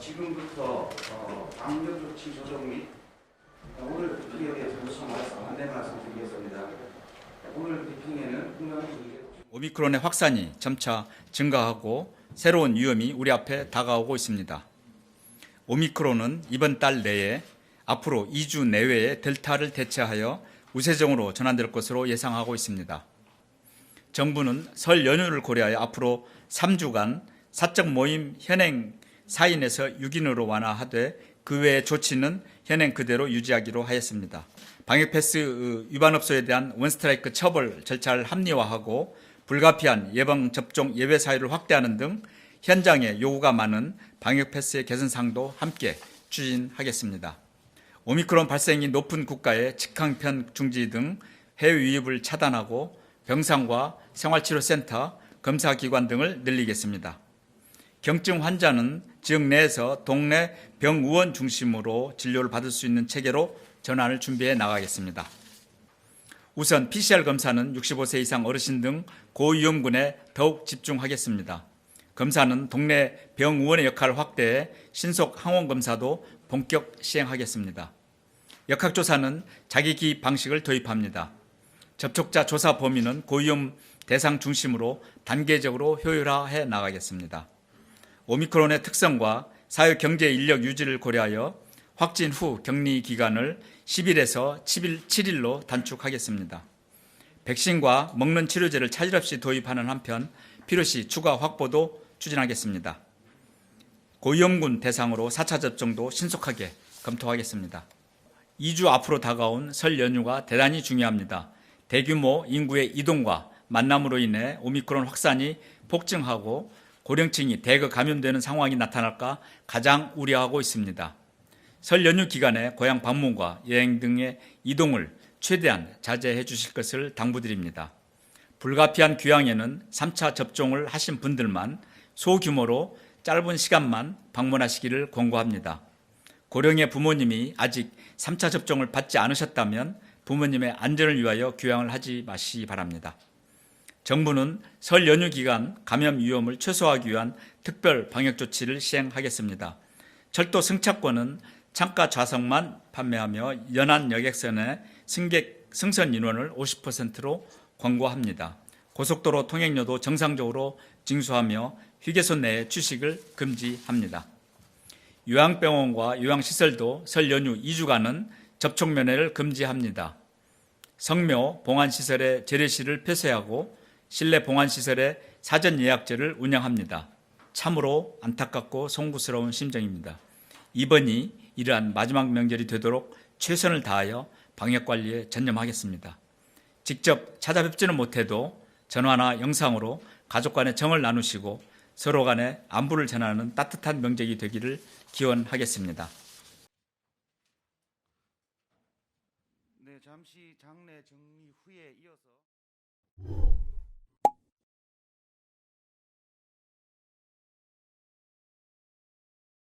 지금부터 어, 방역 조치 조정 및 오늘 브리핑에 대해서 우선 말씀, 안내 말씀드리겠습니다. 오늘 브리핑에는 오미크론의 확산이 점차 증가하고 새로운 위험이 우리 앞에 다가오고 있습니다. 오미크론은 이번 달 내에 앞으로 2주 내외에 델타를 대체하여 우세종으로 전환될 것으로 예상하고 있습니다. 정부는 설 연휴를 고려하여 앞으로 3주간 사적 모임 현행 4인에서 6인으로 완화하되 그 외의 조치는 현행 그대로 유지하기로 하였습니다. 방역 패스 위반 업소에 대한 원스트라이크 처벌 절차를 합리화하고 불가피한 예방 접종 예외 사유를 확대하는 등 현장에 요구가 많은 방역 패스의 개선 사항도 함께 추진하겠습니다. 오미크론 발생이 높은 국가의 직항편 중지 등 해외 유입을 차단하고 병상과 생활치료센터, 검사기관 등을 늘리겠습니다. 경증 환자는 지역 내에서 동네 병의원 중심으로 진료를 받을 수 있는 체계로 전환을 준비해 나가겠습니다. 우선 PCR 검사는 65세 이상 어르신 등 고위험군에 더욱 집중하겠습니다. 검사는 동네 병의원의 역할을 확대해 신속 항원 검사도 본격 시행하겠습니다. 역학조사는 자기기 방식을 도입합니다. 접촉자 조사 범위는 고위험 대상 중심으로 단계적으로 효율화해 나가겠습니다. 오미크론의 특성과 사회 경제 인력 유지를 고려하여 확진 후 격리 기간을 10일에서 7일, 7일 로 단축하겠습니다. 백신과 먹는 치료제를 차질 없이 도입하는 한편 필요시 추가 확보도 추진하겠습니다. 고위험군 대상으로 4차 접종도 신속하게 검토하겠습니다. 2주 앞으로 다가온 설 연휴가 대단히 중요합니다. 대규모 인구의 이동과 만남으로 인해 오미크론 확산이 폭증하고 고령층이 대거 감염되는 상황이 나타날까 가장 우려하고 있습니다. 설 연휴 기간에 고향 방문과 여행 등의 이동을 최대한 자제해 주실 것을 당부드립니다. 불가피한 귀향에는 3차 접종을 하신 분들만 소규모로 짧은 시간만 방문하시기를 권고합니다. 고령의 부모님이 아직 3차 접종을 받지 않으셨다면 부모님의 안전을 위하여 귀향을 하지 마시기 바랍니다. 정부는 설 연휴 기간 감염 위험을 최소화하기 위한 특별 방역 조치를 시행하겠습니다. 철도 승차권은 창가 좌석만 판매하며 연안 여객선의 승객 승선 인원을 50%로 권고합니다. 고속도로 통행료도 정상적으로 징수하며 휴게소 내에 취식을 금지합니다. 요양병원과 요양시설도 설 연휴 2주간은 접촉 면회를 금지합니다. 성묘 봉안시설의 재래시를 폐쇄하고 실내 봉안시설의 사전 예약제를 운영합니다. 참으로 안타깝고 송구스러운 심정입니다. 이번이 이러한 마지막 명절이 되도록 최선을 다하여 방역 관리에 전념하겠습니다. 직접 찾아뵙지는 못해도 전화나 영상으로 가족 간의 정을 나누시고 서로 간의 안부를 전하는 따뜻한 명절이 되기를 기원하겠습니다. 네, 잠시 장례 정리 후에 이어서